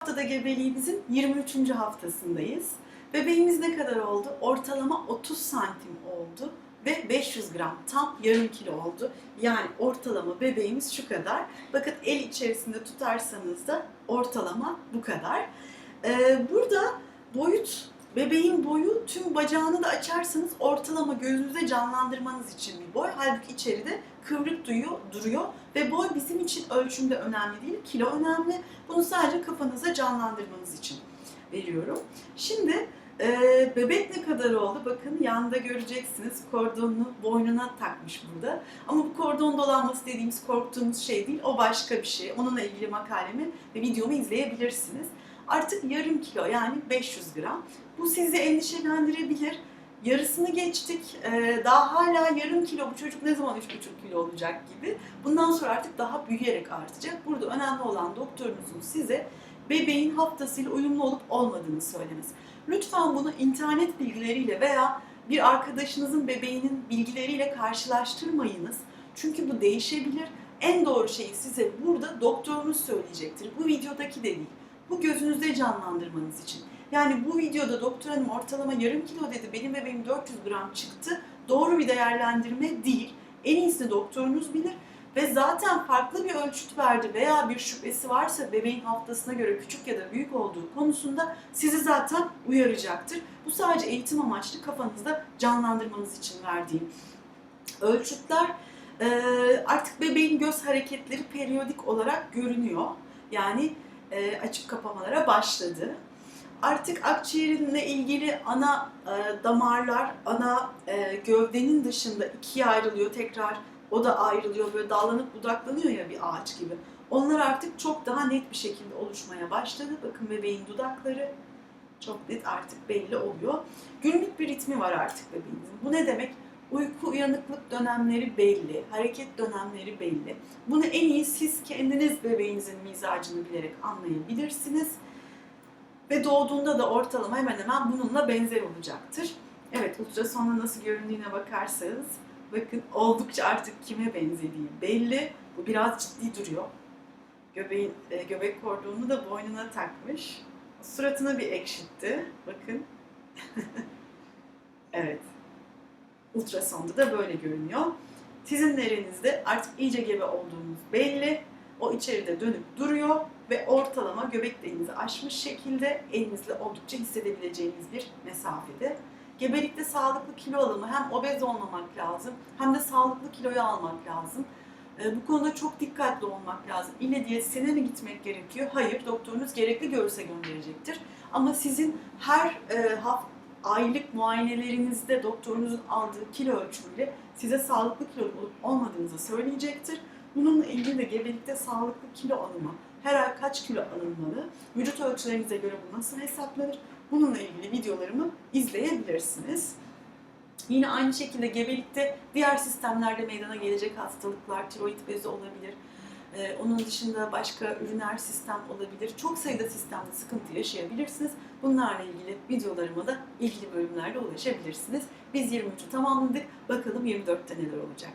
Haftada gebeliğimizin 23. haftasındayız. Bebeğimiz ne kadar oldu? Ortalama 30 santim oldu ve 500 gram tam yarım kilo oldu. Yani ortalama bebeğimiz şu kadar. Bakın el içerisinde tutarsanız da ortalama bu kadar. Ee, burada boyut, bebeğin boyu tüm bacağını da açarsanız ortalama gözünüze canlandırmanız için bir boy. Halbuki içeride kıvrık duyuyor, duruyor ve boy bizim için ölçümde önemli değil, kilo önemli. Bunu sadece kafanıza canlandırmanız için veriyorum. Şimdi e, bebek ne kadar oldu? Bakın yanda göreceksiniz kordonunu boynuna takmış burada. Ama bu kordon dolanması dediğimiz korktuğumuz şey değil, o başka bir şey. Onunla ilgili makalemi ve videomu izleyebilirsiniz. Artık yarım kilo yani 500 gram. Bu sizi endişelendirebilir. Yarısını geçtik. Ee, daha hala yarım kilo bu çocuk ne zaman 3,5 kilo olacak gibi. Bundan sonra artık daha büyüyerek artacak. Burada önemli olan doktorunuzun size bebeğin haftasıyla uyumlu olup olmadığını söylemesi. Lütfen bunu internet bilgileriyle veya bir arkadaşınızın bebeğinin bilgileriyle karşılaştırmayınız. Çünkü bu değişebilir. En doğru şeyi size burada doktorunuz söyleyecektir. Bu videodaki de değil. Bu gözünüzde canlandırmanız için. Yani bu videoda doktor hanım ortalama yarım kilo dedi, benim bebeğim 400 gram çıktı. Doğru bir değerlendirme değil. En iyisini doktorunuz bilir ve zaten farklı bir ölçüt verdi veya bir şüphesi varsa bebeğin haftasına göre küçük ya da büyük olduğu konusunda sizi zaten uyaracaktır. Bu sadece eğitim amaçlı kafanızda canlandırmanız için verdiğim ölçütler. Ee, artık bebeğin göz hareketleri periyodik olarak görünüyor. Yani e, açıp kapamalara başladı. Artık akciğerinle ilgili ana e, damarlar, ana e, gövdenin dışında ikiye ayrılıyor. Tekrar o da ayrılıyor. Böyle dallanıp budaklanıyor ya bir ağaç gibi. Onlar artık çok daha net bir şekilde oluşmaya başladı. Bakın bebeğin dudakları çok net artık belli oluyor. Günlük bir ritmi var artık bebeğinizin. Bu ne demek? Uyku uyanıklık dönemleri belli, hareket dönemleri belli. Bunu en iyi siz kendiniz bebeğinizin mizacını bilerek anlayabilirsiniz. Ve doğduğunda da ortalama hemen hemen bununla benzer olacaktır. Evet ultrasonda nasıl göründüğüne bakarsanız bakın oldukça artık kime benzediği belli. Bu biraz ciddi duruyor. Göbeğin, e, göbek kordonunu da boynuna takmış. Suratına bir ekşitti. Bakın. evet. Ultrasonda da böyle görünüyor. Sizin nerinizde artık iyice gebe olduğunuz belli. O içeride dönüp duruyor ve ortalama göbek deliğinizi aşmış şekilde elinizle oldukça hissedebileceğiniz bir mesafede. Gebelikte sağlıklı kilo alımı hem obez olmamak lazım hem de sağlıklı kiloyu almak lazım. Ee, Bu konuda çok dikkatli olmak lazım. İlle diyetisyene mi gitmek gerekiyor? Hayır, doktorunuz gerekli görürse gönderecektir. Ama sizin her e, hafta aylık muayenelerinizde doktorunuzun aldığı kilo ölçümüyle size sağlıklı kilo olup olmadığınızı söyleyecektir. Bununla ilgili de gebelikte sağlıklı kilo alımı, her ay kaç kilo alınmalı, vücut ölçülerinize göre bu nasıl hesaplanır, bununla ilgili videolarımı izleyebilirsiniz. Yine aynı şekilde gebelikte diğer sistemlerde meydana gelecek hastalıklar, tiroid bezi olabilir. Ee, onun dışında başka üriner sistem olabilir. Çok sayıda sistemde sıkıntı yaşayabilirsiniz. Bunlarla ilgili videolarıma da ilgili bölümlerde ulaşabilirsiniz. Biz 23'ü tamamladık. Bakalım 24'te neler olacak.